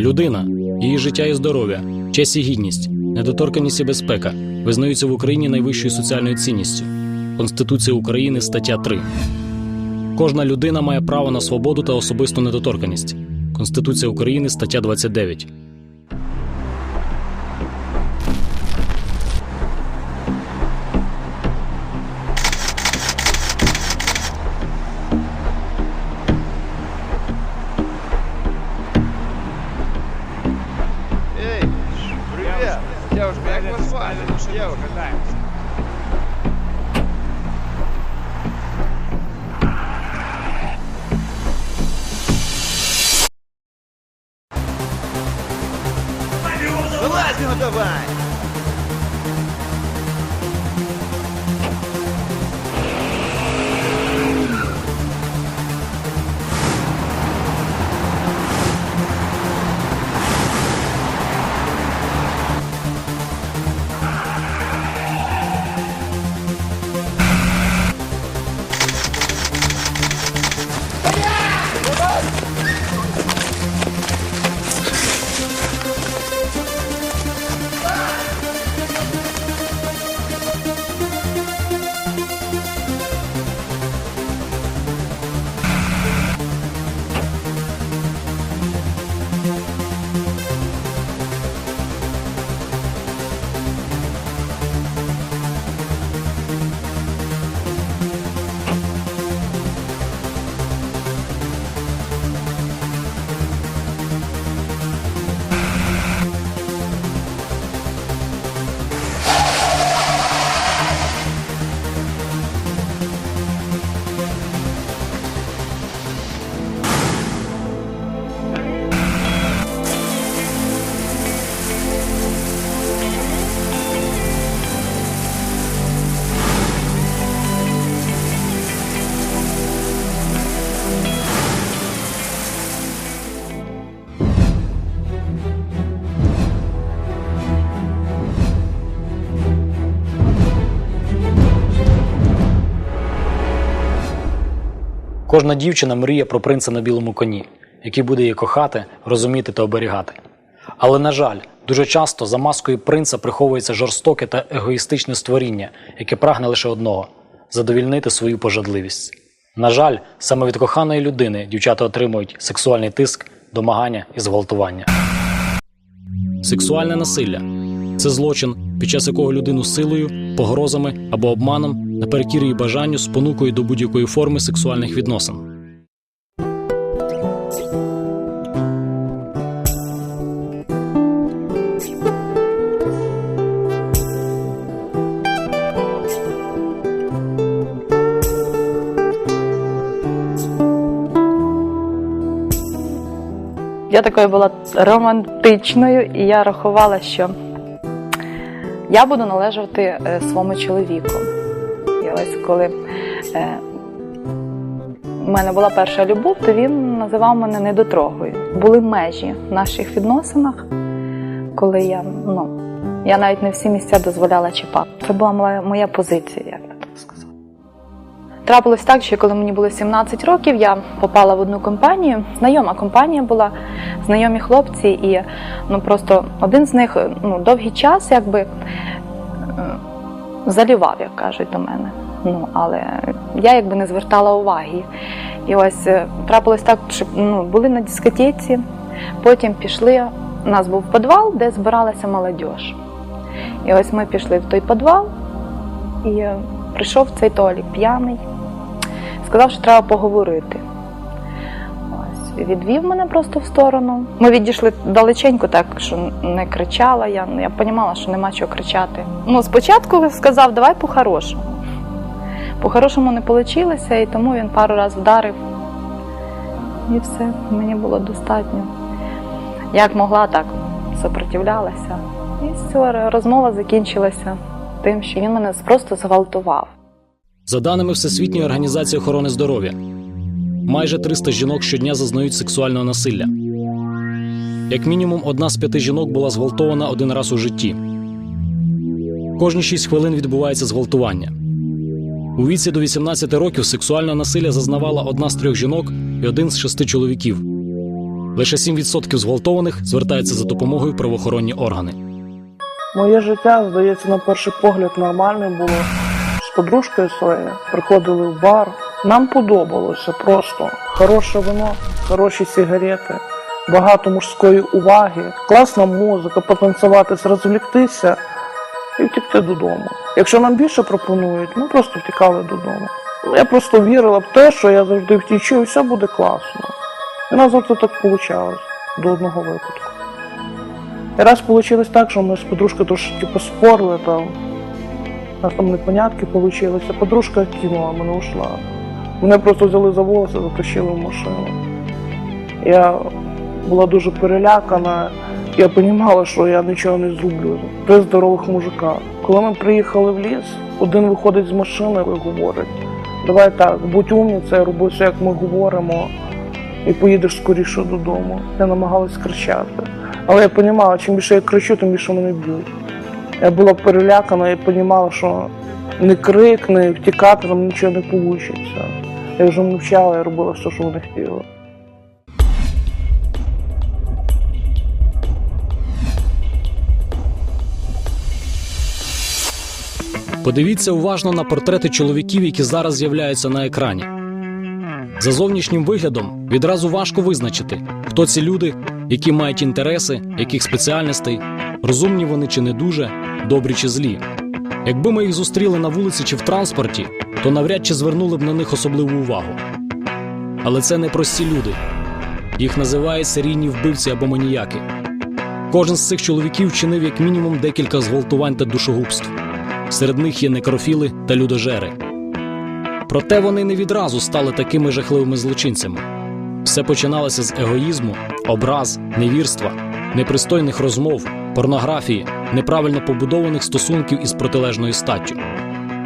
Людина, її життя і здоров'я, честь і гідність, недоторканність і безпека визнаються в Україні найвищою соціальною цінністю. Конституція України, стаття 3. Кожна людина має право на свободу та особисту недоторканність. Конституція України, стаття 29. Кожна дівчина мріє про принца на білому коні, який буде її кохати, розуміти та оберігати. Але, на жаль, дуже часто за маскою принца приховується жорстоке та егоїстичне створіння, яке прагне лише одного задовільнити свою пожадливість. На жаль, саме від коханої людини дівчата отримують сексуальний тиск, домагання і зґвалтування. Сексуальне насилля це злочин, під час якого людину силою, погрозами або обманом наперекір її бажанню спонукують до будь-якої форми сексуальних відносин. Я такою була романтичною, і я рахувала, що я буду належати е, своєму чоловіку. І коли е, в мене була перша любов, то він називав мене недотрогою. Були межі в наших відносинах, коли я, ну, я навіть не всі місця дозволяла чіпати. Це була моя, моя позиція, як би так сказати. Трапилось так, що коли мені було 17 років, я попала в одну компанію. Знайома компанія була, знайомі хлопці, і ну просто один з них ну, довгий час якби е, залівав, як кажуть до мене. Ну, але я якби не звертала уваги. І ось е, трапилось так, що ну, були на дискотеці, потім пішли. У нас був підвал, де збиралася молодь. І ось ми пішли в той підвал, і е, прийшов цей Толік п'яний, сказав, що треба поговорити. Відвів мене просто в сторону. Ми відійшли далеченько, так що не кричала. Я, я розуміла, що нема чого кричати. Ну, спочатку сказав, давай по-хорошому. По-хорошому не вийшло, і тому він пару разів вдарив. І все, мені було достатньо. Як могла, так сопротивлялася. І все, розмова закінчилася тим, що він мене просто зґвалтував. За даними Всесвітньої організації охорони здоров'я, майже 300 жінок щодня зазнають сексуального насилля. Як мінімум, одна з п'яти жінок була зґвалтована один раз у житті. Кожні 6 хвилин відбувається зґвалтування. У віці до 18 років сексуального насилля зазнавала одна з трьох жінок і один з шести чоловіків. Лише 7% зґвалтованих звертаються за допомогою правоохоронні органи. Моє життя, здається, на перший погляд нормальне було. З подружкою своєю приходили в бар. Нам подобалося просто хороше вино, хороші сигарети, багато мужської уваги, класна музика, потанцювати, розвліктися і втікти додому. Якщо нам більше пропонують, ми просто втікали додому. Я просто вірила в те, що я завжди втічу, і все буде класно. І нас завжди так вийшло до одного випадку. І раз вийшло так, що ми з подружкою трошки поспорили, там нас там непонятки вийшли. Подружка кинула мене ушла. Мене просто взяли за волоси, затащили в машину. Я була дуже перелякана. Я розуміла, що я нічого не зроблю. Три здорових мужика. Коли ми приїхали в ліс, один виходить з машини і говорить: давай так, будь умницею, роби все, як ми говоримо, і поїдеш скоріше додому. Я намагалась кричати. Але я розуміла, чим більше я кричу, тим більше мене б'ють. Я була перелякана і розуміла, що не крик, не втікати, там нічого не вийде. Я вже мовчала, я робила все, що вони хотіли. Подивіться уважно на портрети чоловіків, які зараз з'являються на екрані. За зовнішнім виглядом відразу важко визначити, хто ці люди, які мають інтереси, яких спеціальностей, розумні вони чи не дуже, добрі чи злі. Якби ми їх зустріли на вулиці чи в транспорті, то навряд чи звернули б на них особливу увагу. Але це не прості люди. Їх називають серійні вбивці або маніяки. Кожен з цих чоловіків вчинив як мінімум декілька зґвалтувань та душогубств. Серед них є некрофіли та людожери. Проте вони не відразу стали такими жахливими злочинцями. Все починалося з егоїзму, образ, невірства, непристойних розмов, порнографії, неправильно побудованих стосунків із протилежною статтю.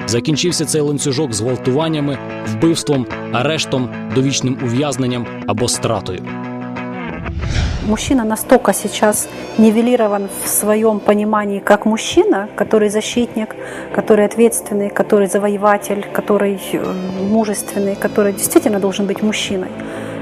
Закінчився цей ланцюжок зґвалтуваннями, вбивством, арештом, довічним ув'язненням або стратою. Мужчина настолько сейчас нивелирован в своем понимании как мужчина, который защитник, который ответственный, который завоеватель, который э, мужественный, который действительно должен быть мужчиной,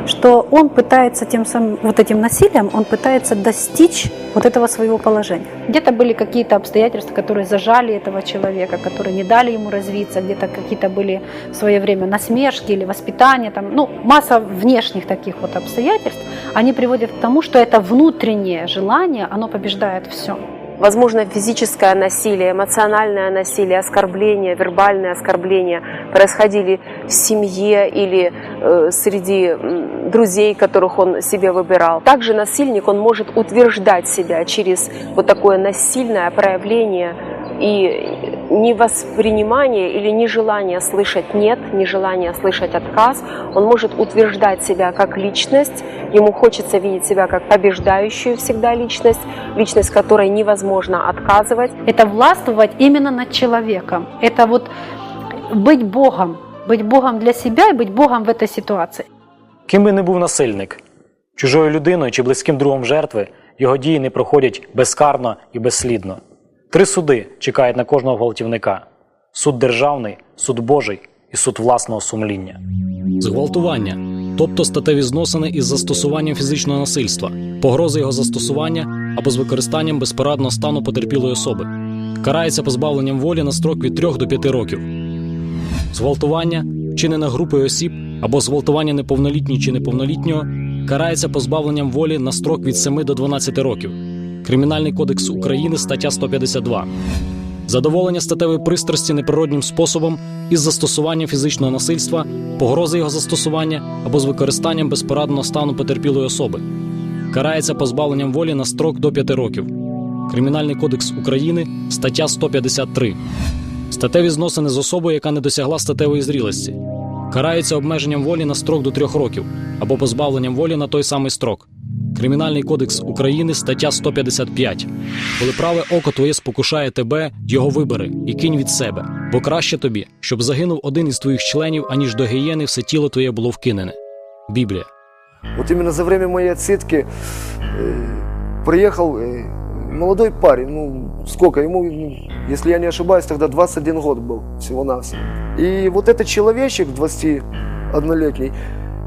Что он пытается тем самым, вот этим насилием, он пытается достичь вот этого своего положения. Где-то были какие-то обстоятельства, которые зажали этого человека, которые не дали ему развиться, где-то какие-то были в свое время насмешки или воспитание, там, ну, масса внешних таких вот обстоятельств, они приводят к тому, что это внутреннее желание, оно побеждает все. Возможно, физическое насилие, эмоциональное насилие, оскорбление, вербальное оскорбление происходили в семье или э, среди м, друзей, которых он себе выбирал. Также насильник, он может утверждать себя через вот такое насильное проявление и невоспринимание или нежелание слышать «нет», нежелание слышать «отказ». Он может утверждать себя как личность, ему хочется видеть себя как побеждающую всегда личность, личность, которой невозможно отказывать. Это властвовать именно над человеком. Это вот быть Богом, быть Богом для себя и быть Богом в этой ситуации. Ким би не був насильник, чужою людиною чи близьким другом жертви, його дії не проходять безкарно і безслідно. Три суди чекають на кожного гвалтівника: суд державний, суд Божий і суд власного сумління. Зґвалтування, тобто статеві зносини із застосуванням фізичного насильства, погрози його застосування або з використанням безпорадного стану потерпілої особи, карається позбавленням волі на строк від 3 до 5 років. Зґвалтування, вчинене групою осіб або зґвалтування неповнолітньої чи неповнолітнього, карається позбавленням волі на строк від 7 до 12 років. Кримінальний кодекс України, стаття 152. Задоволення статевої пристрасті неприроднім способом із застосуванням фізичного насильства, погрози його застосування або з використанням безпорадного стану потерпілої особи. Карається позбавленням волі на строк до 5 років. Кримінальний кодекс України, стаття 153. Статеві зносини з особою, яка не досягла статевої зрілості. Караються обмеженням волі на строк до 3 років або позбавленням волі на той самий строк. Кримінальний кодекс України, стаття 155. Коли праве око твоє спокушає тебе, його вибери і кинь від себе, бо краще тобі, щоб загинув один із твоїх членів, аніж до гієни все тіло твоє було вкинене. Біблія. Вот именно за время моей отсидки э, приехал э, молодой парень, ну сколько ему, ну, если я не ошибаюсь, тогда 21 год был всего-навсего. И вот этот человечек 21-летний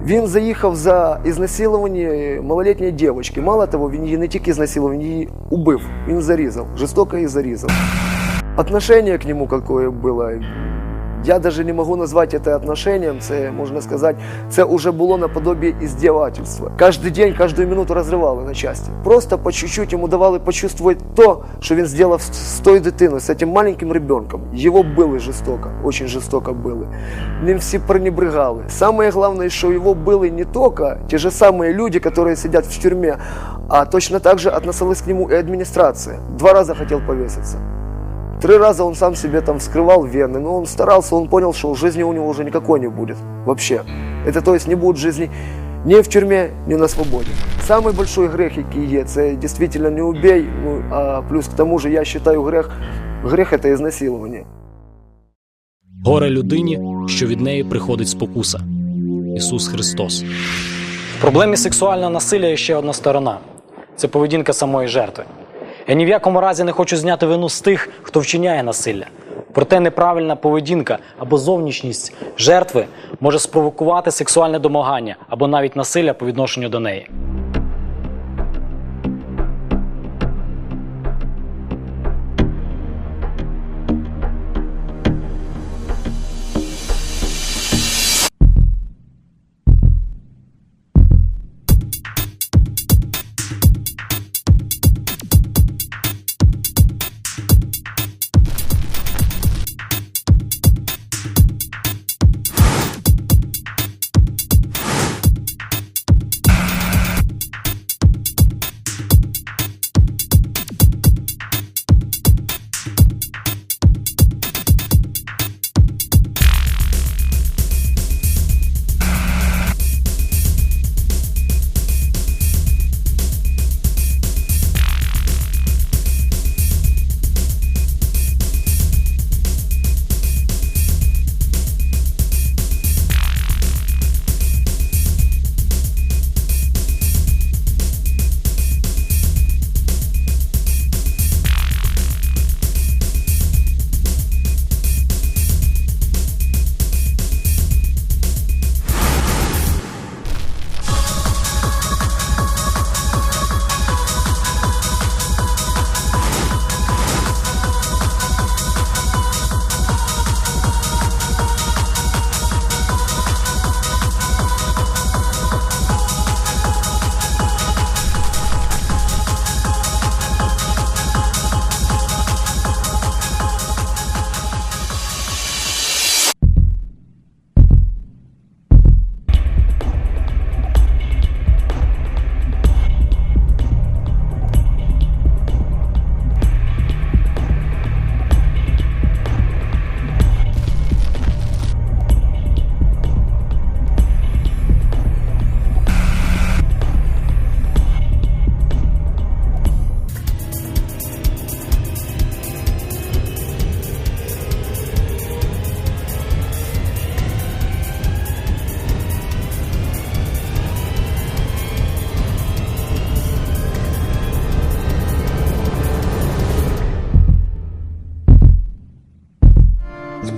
Він заїхав за ізнасилування малолітньої дівчинки. Мало того, він її не тільки ізнасилував, він її убив. Він зарізав, жорстоко її зарізав. Отношение к нему какое было, я даже не могу назвать это отношением, це, можна сказати, це уже було наподобие издевательства. Каждый день, каждую минуту разрывало на части. Просто по чуть-чуть ему давали почувствовать то, що він зробив з з тою дитиною, з цим маленьким ребенком. Його били жорстоко, очень жорстоко били. Ним всі пренебрегали. Самое главное, что его были не только те же самые люди, которые сидят в тюрьме, а точно так же относилась к нему и администрация. Два раза хотел повеситься. Три раза он сам себе там вскрывал вены, но он старался, он понял, что жизни у него уже никакой не будет вообще. Это то есть не будет жизни ни в тюрьме, ни на свободе. Самый большой грех, який є, це действительно не убей, ну, а плюс к тому же я считаю грех, грех это изнасилование. Горе людині, що від неї приходить спокуса. Ісус Христос. В проблемі сексуального насилля є ще одна сторона це поведінка самої жертви. Я ні в якому разі не хочу зняти вину з тих, хто вчиняє насилля. Проте неправильна поведінка або зовнішність жертви може спровокувати сексуальне домагання або навіть насилля по відношенню до неї.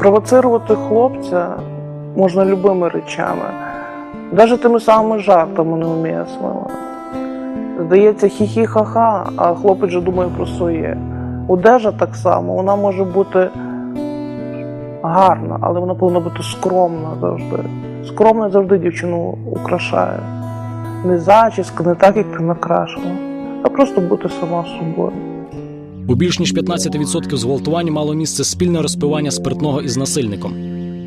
Спровоцирувати хлопця можна любими речами, навіть тими самими жартами неумісними. Здається, хі-хі-ха-ха, а хлопець же думає про своє. Одежа так само, вона може бути гарна, але вона повинна бути скромна завжди. Скромна завжди дівчину украшає. Не зачіска, не так, як ти накрашена, а просто бути сама собою. У більш ніж 15% зґвалтувань мало місце спільне розпивання спиртного із насильником.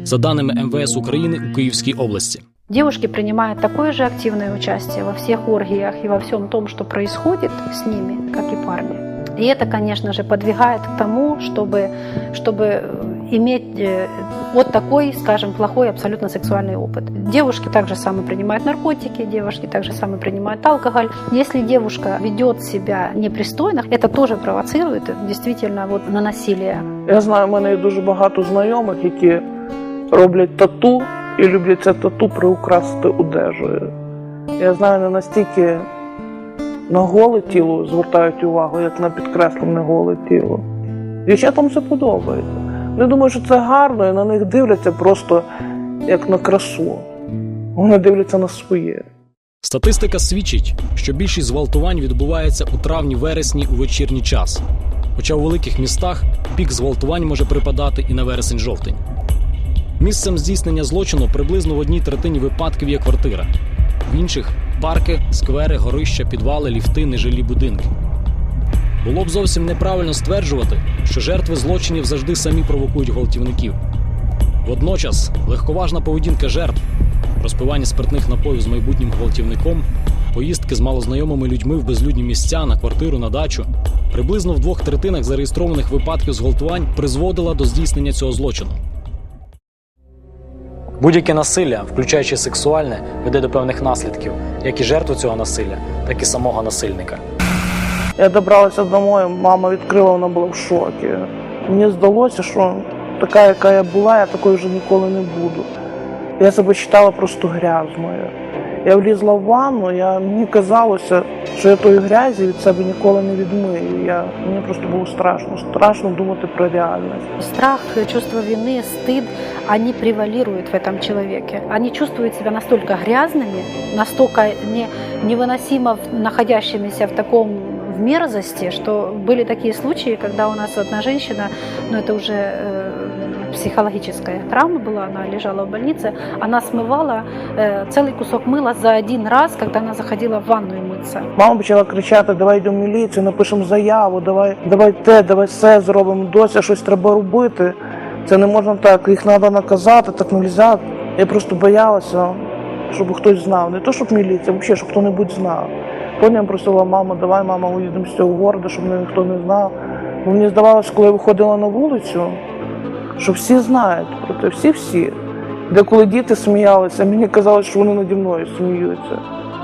За даними МВС України у Київській області. Девушки принимают такое же активное участие во всех оргиях и во всем том, что происходит с ними, как и парни. И это, конечно же, подвигает к тому, чтобы, чтобы э, иметь э, вот такой, скажем, плохой абсолютно сексуальный опыт. Девушки также самое принимают наркотики, девушки также самое принимают алкоголь. Если девушка ведет себя непристойно, это тоже провоцирует действительно вот на насилие. Я знаю, в мене є дуже багато знайомих, які роблять тату і люблять це тату приукрасити одежею. Я знаю, не настільки на голе тіло звертають увагу, як на підкреслене голе тіло. Дівчатам це подобається. Вони думають, що це гарно, і на них дивляться просто як на красу. Вони дивляться на своє. Статистика свідчить, що більшість зґвалтувань відбувається у травні-вересні у вечірній час. Хоча у великих містах пік зґвалтувань може припадати і на вересень-жовтень. Місцем здійснення злочину приблизно в одній третині випадків є квартира, в інших парки, сквери, горища, підвали, ліфти, нежилі будинки. Було б зовсім неправильно стверджувати, що жертви злочинів завжди самі провокують гвалтівників. Водночас легковажна поведінка жертв, розпивання спиртних напоїв з майбутнім гвалтівником, поїздки з малознайомими людьми в безлюдні місця на квартиру на дачу приблизно в двох третинах зареєстрованих випадків зґвалтувань призводила до здійснення цього злочину. Будь-яке насилля, включаючи сексуальне, веде до певних наслідків, як і жертву цього насилля, так і самого насильника. Я добралася домой, мама відкрила, вона була в шокі. Мені здалося, що така, яка я була, я такою вже ніколи не буду. Я себе вважала просто грязною. Я влізла в ванну, я, мені казалося, що я тої грязі від себе ніколи не відмию. Я, мені просто було страшно, страшно думати про реальність. Страх, чувство вины, стыд, они превалируют в этом человеке. Они чувствуют себя настолько грязными, настолько не, невыносимо в- находящимися в таком в мерзости, что были такие случаи, когда у нас одна женщина, ну это уже э, психологическая травма была, она лежала в больнице, она смывала э, целый кусок мыла за один раз, когда она заходила в ванную мыться. Мама почала кричати: давай йдемо в міліцію, напишемо заяву, давай, давай те, давай все зробимо. Дося щось треба робити. Це не можна так, їх треба наказати, так не можна. Я просто боялася, щоб хтось знав. Не то, щоб міліція, взагалі, щоб хто-небудь знав. Потім просила маму, давай, мама, уїдемо з цього города, щоб мене ніхто не знав. Бо мені здавалося, коли я виходила на вулицю, що всі знають про те, всі-всі. Де коли діти сміялися, мені казалось, що вони наді мною сміються.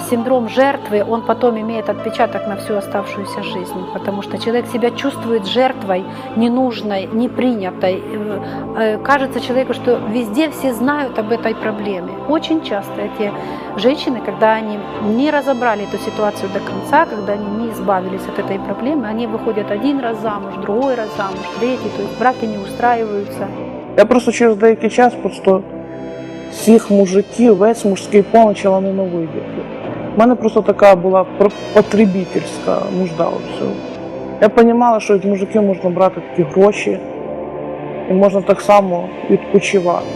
Синдром жертвы, он потом имеет отпечаток на всю оставшуюся жизнь, потому что человек себя чувствует жертвой, ненужной, непринятой. Э, э, Кажется человеку, что везде все знают об этой проблеме. Очень часто эти женщины, когда они не разобрали эту ситуацию до конца, когда они не избавились от этой проблемы, они выходят один раз замуж, другой раз замуж, третий, то есть браки не устраиваются. Я просто через деякий час просто всіх мужиків, весь мужський пол почала ненавидіти. У мене просто така була потребительська нужда у всьому. Я розуміла, що від мужиків можна брати такі гроші і можна так само відпочивати.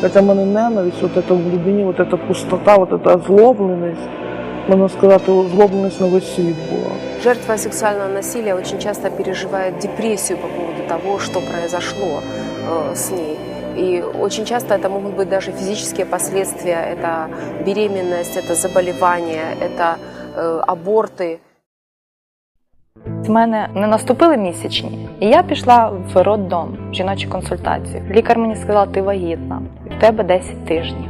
Хоча в мене ненависть, от це в глибині, от ця пустота, от ця озлобленість, можна сказати, озлобленість на весь світ. Жертва сексуального насилия очень часто переживает депрессию по поводу того, что произошло э, с ней. И очень часто это могут быть даже физические последствия. Это беременность, это заболевание, это э, аборты. В мене не наступили місячні, і я пішла в роддом, в жіночі консультації. Лікар мені сказала, ти вагітна, і в тебе 10 тижнів.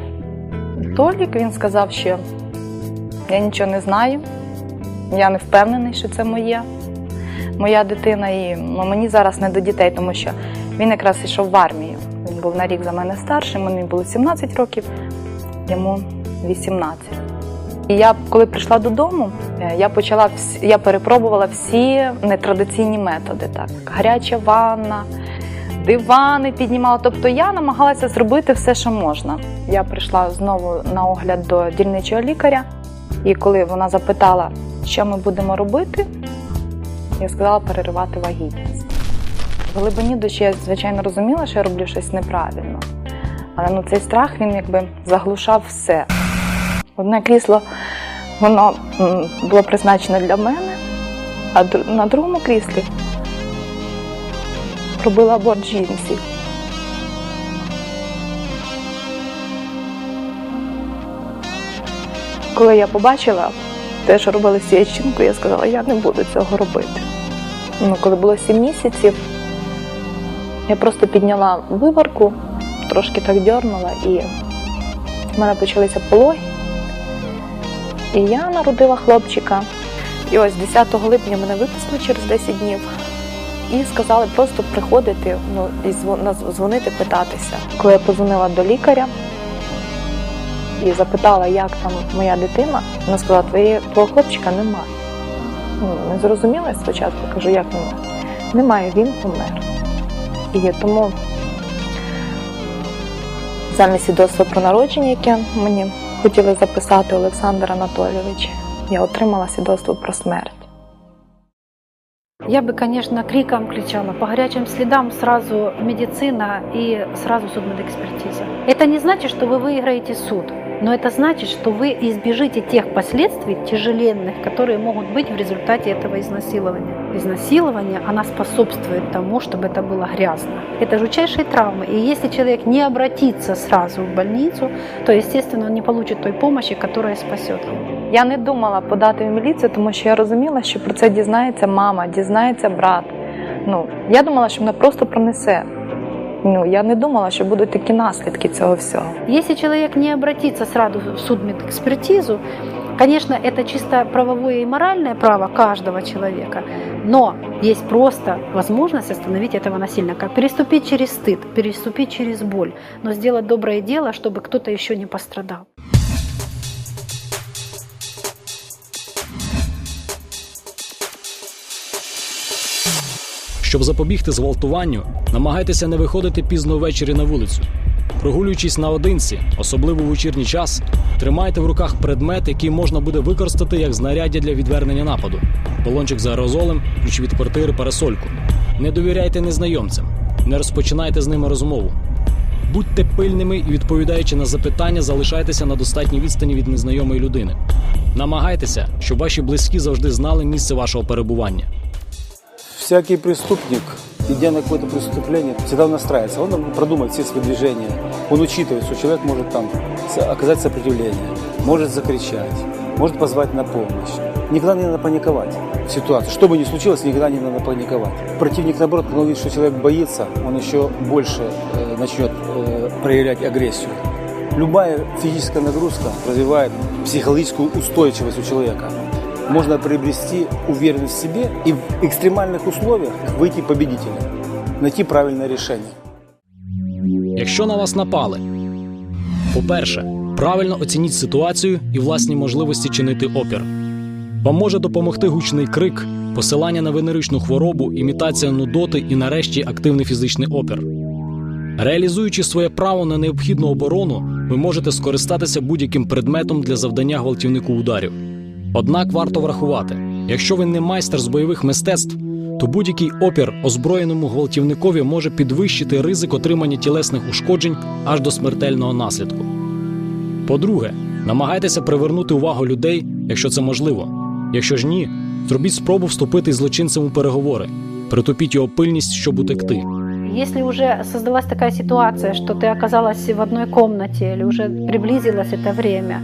Толік він сказав, що я нічого не знаю, я не впевнений, що це моє, моя дитина, і ну, мені зараз не до дітей, тому що він якраз йшов в армію. Був на рік за мене старшим, мені було 17 років, йому 18. І я, коли прийшла додому, е, я почала я перепробувала всі нетрадиційні методи. Так, гаряча ванна, дивани піднімала. Тобто я намагалася зробити все, що можна. Я прийшла знову на огляд до дільничого лікаря, і коли вона запитала, що ми будемо робити, я сказала переривати вагітність. В глибині душі я, звичайно, розуміла, що я роблю щось неправильно. Але ну, цей страх він якби заглушав все. Одне крісло воно було призначене для мене, а на другому кріслі робила аборт жінці. Коли я побачила те, що робили з цією жінкою, я сказала, я не буду цього робити. Ну, коли було сім місяців, я просто підняла виварку, трошки так дьорнула, і в мене почалися пологи. І я народила хлопчика. І ось 10 липня мене виписали через 10 днів. І сказали просто приходити, ну і дзвонити, питатися. Коли я позвонила до лікаря і запитала, як там моя дитина, вона сказала, твого хлопчика немає. Ну, не зрозуміла спочатку, кажу, як немає? Немає, він помер І тому замість свідоцтва про народження, яке мені хотіли записати Олександр Анатолійович. Я отримала свідоцтво про смерть. Я бы, конечно, криком кричала. По горячим следам сразу медицина и сразу судмедэкспертиза. Это не значит, что вы выиграете суд, но это значит, что вы избежите тех последствий тяжеленных, которые могут быть в результате этого изнасилования. Изнасилование, она способствует тому, чтобы это было грязно. Это жутчайшие травмы. И если человек не обратится сразу в больницу, то, естественно, он не получит той помощи, которая спасет его. Я не думала подати в міліцію, тому що я розуміла, що про це дізнається мама, дізнається брат. Ну, я думала, що мене просто пронесе. Ну, я не думала, що будуть такі наслідки цього всього. Если человек не обратится сразу в судмедэкспертизу, конечно, это чисто правовое и моральное право каждого человека, но есть просто возможность остановить этого насильника, переступить через стыд, переступить через боль, но сделать доброе дело, чтобы кто-то еще не пострадал. Щоб запобігти зґвалтуванню, намагайтеся не виходити пізно ввечері на вулицю. Прогулюючись наодинці, особливо в вечірній час, тримайте в руках предмет, який можна буде використати як знаряддя для відвернення нападу: балончик з аерозолем, ключ від квартири, парасольку. Не довіряйте незнайомцям, не розпочинайте з ними розмову. Будьте пильними і відповідаючи на запитання, залишайтеся на достатній відстані від незнайомої людини. Намагайтеся, щоб ваші близькі завжди знали місце вашого перебування. Всякий преступник, идя на какое-то преступление, всегда настраивается. Он продумает все свои движения. Он учитывает, что человек может там оказать сопротивление, может закричать, может позвать на помощь. Никогда не надо паниковать в ситуации. Что бы ни случилось, никогда не надо паниковать. Противник, наоборот, когда увидит, что человек боится, он еще больше э, начнет э, проявлять агрессию. Любая физическая нагрузка развивает психологическую устойчивость у человека. Можно приобрести уверенность в себе и в экстремальных условиях выйти победителем, найти правильное решение. Якщо на вас напали, по-перше, правильно оцініть ситуацію і власні можливості чинити опір. Вам може допомогти гучний крик, посилання на венеричну хворобу, імітація нудоти і, нарешті, активний фізичний опір. Реалізуючи своє право на необхідну оборону, ви можете скористатися будь-яким предметом для завдання гвалтівнику ударів. Однак варто врахувати, якщо ви не майстер з бойових мистецтв, то будь-який опір озброєному гвалтівникові може підвищити ризик отримання тілесних ушкоджень аж до смертельного наслідку. По-друге, намагайтеся привернути увагу людей, якщо це можливо. Якщо ж ні, зробіть спробу вступити з злочинцем у переговори, притупіть його пильність, щоб утекти. Если уже создалась такая ситуация, что ты оказалась в одной комнате или уже приблизилось это время,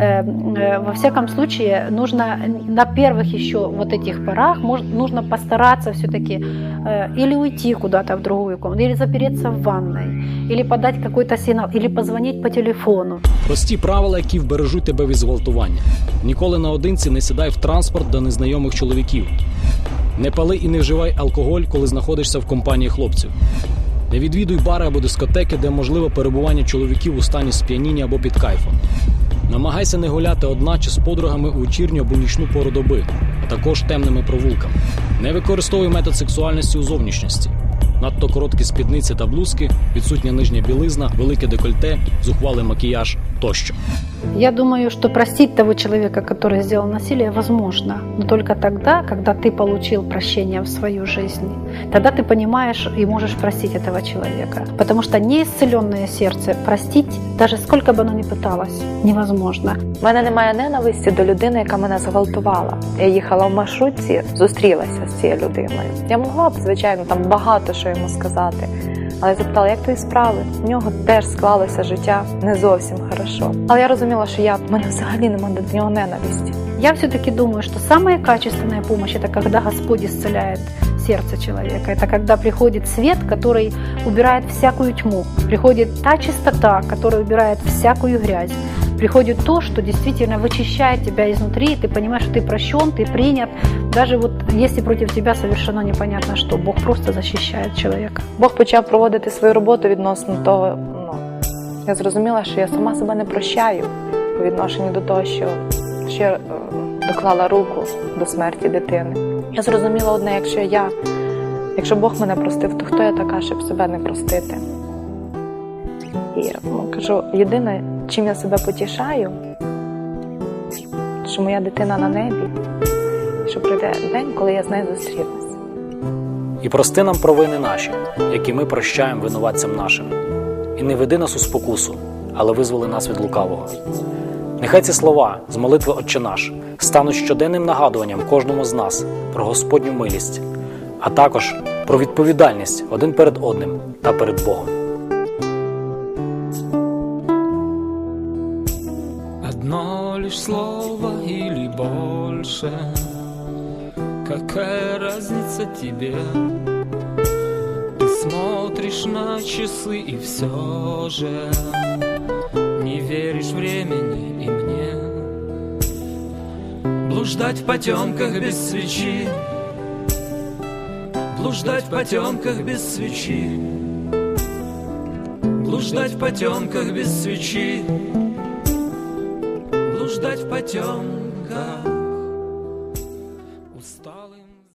э, э, во всяком случае нужно на первых еще вот этих порах мож- нужно постараться все-таки э, или уйти куда-то в другую комнату, или запереться в ванной, или подать какой-то сигнал, или позвонить по телефону. Прості правила, які вбережуть тебе від зґвалтування. Ніколи наодинці не сідай в транспорт до незнайомих чоловіків. Не пали і не вживай алкоголь, коли знаходишся в компанії хлопців. Не відвідуй бари або дискотеки, де можливе перебування чоловіків у стані сп'яніння або під кайфом. Намагайся не гуляти одна чи з подругами у вечірню або нічну пору доби, а також темними провулками. Не використовуй метод сексуальності у зовнішності. Надто короткі спідниці та блузки, відсутня нижня білизна, велике декольте, зухвалий макіяж тощо. Я думаю, что простить того человека, который сделал насилие, возможно, но только тогда, когда ты получил прощение в свою жизнь. Тогда ты понимаешь и можешь простить этого человека. Потому что неисцеленное сердце простить, даже сколько бы оно ни пыталось, невозможно. У мене немає ненависті до людини, яка мене зґвалтувала. Я їхала в маршрутці, зустрілася з цією людиною. Я могла б, звичайно, там багато що йому сказати. Але я запитала, як твої справи? У нього теж склалося життя не зовсім хорошо. Але я розуміла, що я в мене взагалі немає до нього ненависті. Я все-таки думаю, что самая качественная помощь – это когда Господь исцеляет сердце человека. Это когда приходит свет, который убирает всякую тьму. Приходит та чистота, которая убирает всякую грязь. Приходит то, что действительно вычищает тебя изнутри, и ты понимаешь, что ты прощен, ты принят. Даже вот если против тебя совершено непонятно что, Бог просто защищает человека. Бог почав проводити свою роботу відносно того. Ну я зрозуміла, що я сама себе не прощаю по відношенню до того, що ще е, доклала руку до смерті дитини. Я зрозуміла одне, якщо я, якщо Бог мене простив, то хто я така, щоб себе не простити? І ну, кажу, єдине, чим я себе потішаю, що моя дитина на небі, що прийде день, коли я з нею зустрінусь. І прости нам провини наші, які ми прощаємо винуватцям нашим. І не веди нас у спокусу, але визволи нас від лукавого. Нехай ці слова з молитви Отче наш стануть щоденним нагадуванням кожному з нас про Господню милість, а також про відповідальність один перед одним та перед Богом. Лишь слово или больше. Какая разница тебе? Ты смотришь на часы и все же Не веришь времени и мне. Блуждать в потемках без свечи. Блуждать в потемках без свечи. Блуждать в потемках без свечи блуждать в потем